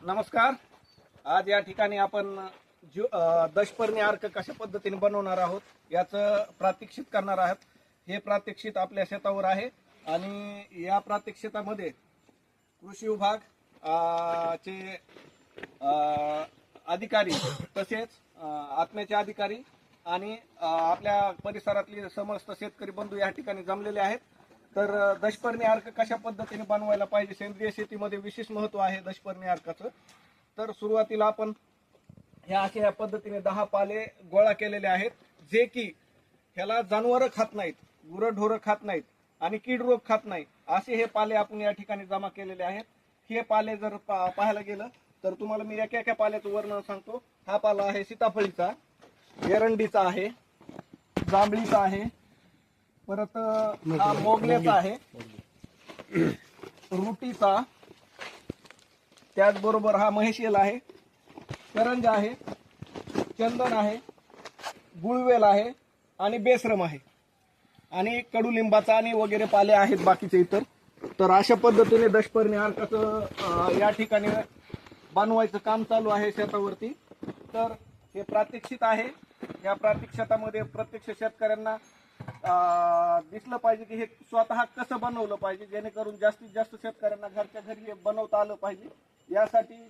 नमस्कार. आज या ठिकाणी आपण जो दशपर्णी अर्क कशा पद्धतीने बनवणार आहोत याचं प्रात्यक्षित करणार आहोत. हे प्रात्यक्षित आपल्या शेतावर आहे आणि या प्रात्यक्षितामध्ये कृषी विभाग चे अधिकारी तसेच आत्म्याचे अधिकारी आणि आपल्या परिसरातले समस्त शेतकरी बंधू या ठिकाणी जमलेले आहेत. तर दशपर्णी अर्क कशा पद्धतीने बनवायला पाहिजे? सेंद्रिय शेतीमध्ये विशेष महत्त्व आहे दशपर्णी अर्काचं. तर सुरुवातीला आपण ह्या अशा या पद्धतीने दहा पाले गोळा केलेले आहेत जे की ह्याला जनावरं खात नाहीत गुरंढोरं खात नाहीत आणि कीड रोग खात नाही. असे हे पाले आपण या ठिकाणी जमा केलेले आहेत. हे पाले जर पा- पाहायला गेलं तर तुम्हाला मी एका एका पाल्याचं वर्णन सांगतो. हा पाला आहे सीताफळीचा एरंडीचा आहे जांभळीचा आहे परत हा मोगल्याचा आहे. रुटीचा. त्याचबरोबर हा महेशियल आहे. करंजा आहे. चंदन आहे. गुळवेल आहे. आणि बेसरम आहे. आणि कडुलिंबाचा आणि वगैरे पाले आहेत बाकीचे इतर. तर अशा पद्धतीने दशपर्णी अर्काचं या ठिकाणी बनवायचं काम चालू आहे शेतावरती. तर हे प्रात्यक्षित आहे. या प्रात्यक्षितामध्ये प्रत्यक्ष शेतकऱ्यांना दिसलं पाहिजे की हे स्वतः कसं बनवलं पाहिजे जेणेकरून जास्तीत जास्त शेतकऱ्यांना घरच्या घरी हे बनवता आलं पाहिजे. यासाठी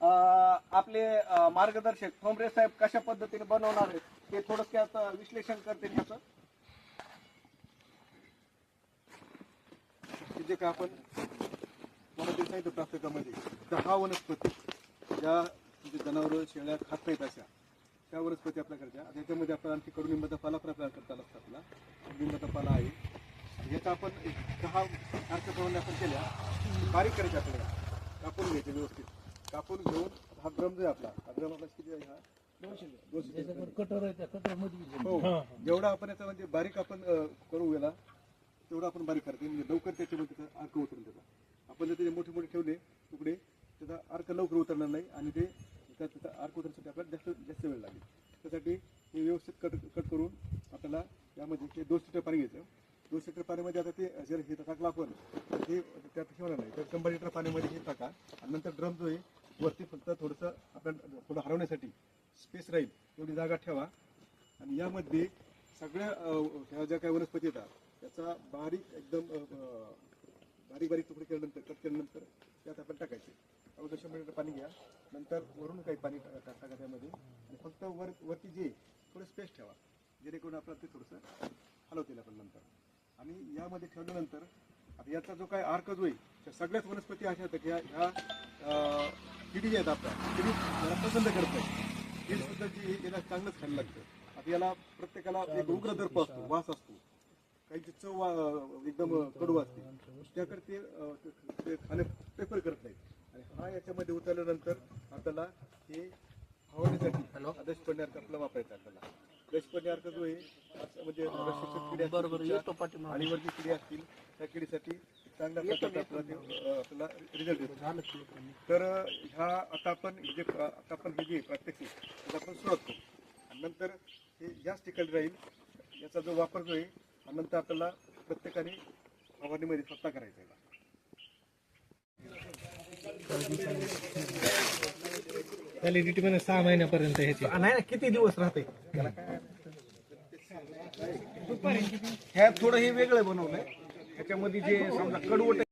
आपले मार्गदर्शक ठोंबरे साहेब कशा पद्धतीने बनवणार आहेत ते थोडक्यात विश्लेषण करते याचं. जे का आपण वनातील साहित्य प्रात्यक्षिकामध्ये दहा वनस्पती ज्या जनावरं शेळ्या खात नाहीत अशा त्या वनस्पती आपल्याकडच्या आता याच्यामध्ये आपण आणखी कडुलिंबाचा पाला पण आपल्याला करता असता आपला. कडुलिंबाचा पाला आहे. आणि याचा आपण एक दहा अर्थप्रमाणे आपण केल्या बारीक करायच्या आपल्याला. कापून घ्यायचे व्यवस्थित. कापून घेऊन हा ड्रम जो आहे आपला हा ड्रम आपला किती आहे हा? हो. जेवढा आपण याचा म्हणजे बारीक आपण करू याला तेवढं आपण बारीक करायचं म्हणजे लवकर त्याच्यामध्ये त्याचा अर्क उतरून त्याचा. आपण जर त्याचे मोठे मोठे ठेवले तुकडे त्याचा अर्क लवकर उतरणार नाही आणि ते त्या- त्याचा आर कोटरसाठी आपल्याला जास्त जास्त वेळ लागेल. त्यासाठी हे व्यवस्थित कट कट करून आपल्याला यामध्ये हे दोन लिटर पाणी घ्यायचं. दोन लिटर पाण्यामध्ये आता ते जर हे टाकलं आपण तर हे त्यात ठेवणार नाही. तर शंभर लिटर पाण्यामध्ये हे टाका. आणि नंतर ड्रम जो आहे वरती फक्त थोडंसं आपल्याला थोडं हरवण्यासाठी स्पेस राहील एवढी जागा ठेवा. आणि यामध्ये सगळ्या ह्या ज्या काही वनस्पती येतात त्याचा बारीक एकदम बारीक बारीक तुकडे केल्यानंतर कट केल्यानंतर त्यात आपण टाकायचे. अगोदर शंभर लिटर पाणी घ्या. नंतर वरून काही पाणी टा- टा- टाका त्यामध्ये फक्त वर वरती जे थोडं स्पेस ठेवा. जेणेकरून आपल्याला ते थोडंसं हलवतील आपण नंतर. आणि यामध्ये ठेवल्यानंतर आता याचा जो काय आर्क जो आहे त्या सगळ्याच वनस्पती अशा आहेत की ह्या ह्या किडी ज्या आहेत आपल्या किडी पसंत करत नाही. कीड सुद्धा जी याला चांगलंच खायला लागतं. आता याला प्रत्येकाला एक उग्र दर्प असतो वास असतो. काहीची चव एकदम कडू असते त्याकडे ते अं, ते खाणे प्रेफर करत नाहीत. आणि हा याच्यामध्ये उतरल्यानंतर आपल्याला हे फवारणीसाठी आदेश पडण्यार्थ आपल्याला वापरायचा आहे आपल्याला पडण्यार्थ जो आहे म्हणजे रक्षक किडी असतील तुमच्या, अळीवरची किडी असतील त्या किडीसाठी चांगल्या प्रकारचा आपल्याला ते, अं, आपल्याला रिझल्ट येतो तर अं, ह्या आता आपण जे आता आपण हे जे प्रात्यक्षिक आपण सुरुवात करू आणि नंतर हे याच ठिकाणी राहील याचा जो वापर जो आहे हा नंतर आपल्याला प्रत्येकाने फवारणीमध्ये स्वतः करायचा आहे. मध्ये सहा महिन्यापर्यंत ह्याची. नाही ना किती दिवस राहते? ह्यात थोडं हे वेगळं बनवलंय. ह्याच्यामध्ये जे समजा कडवट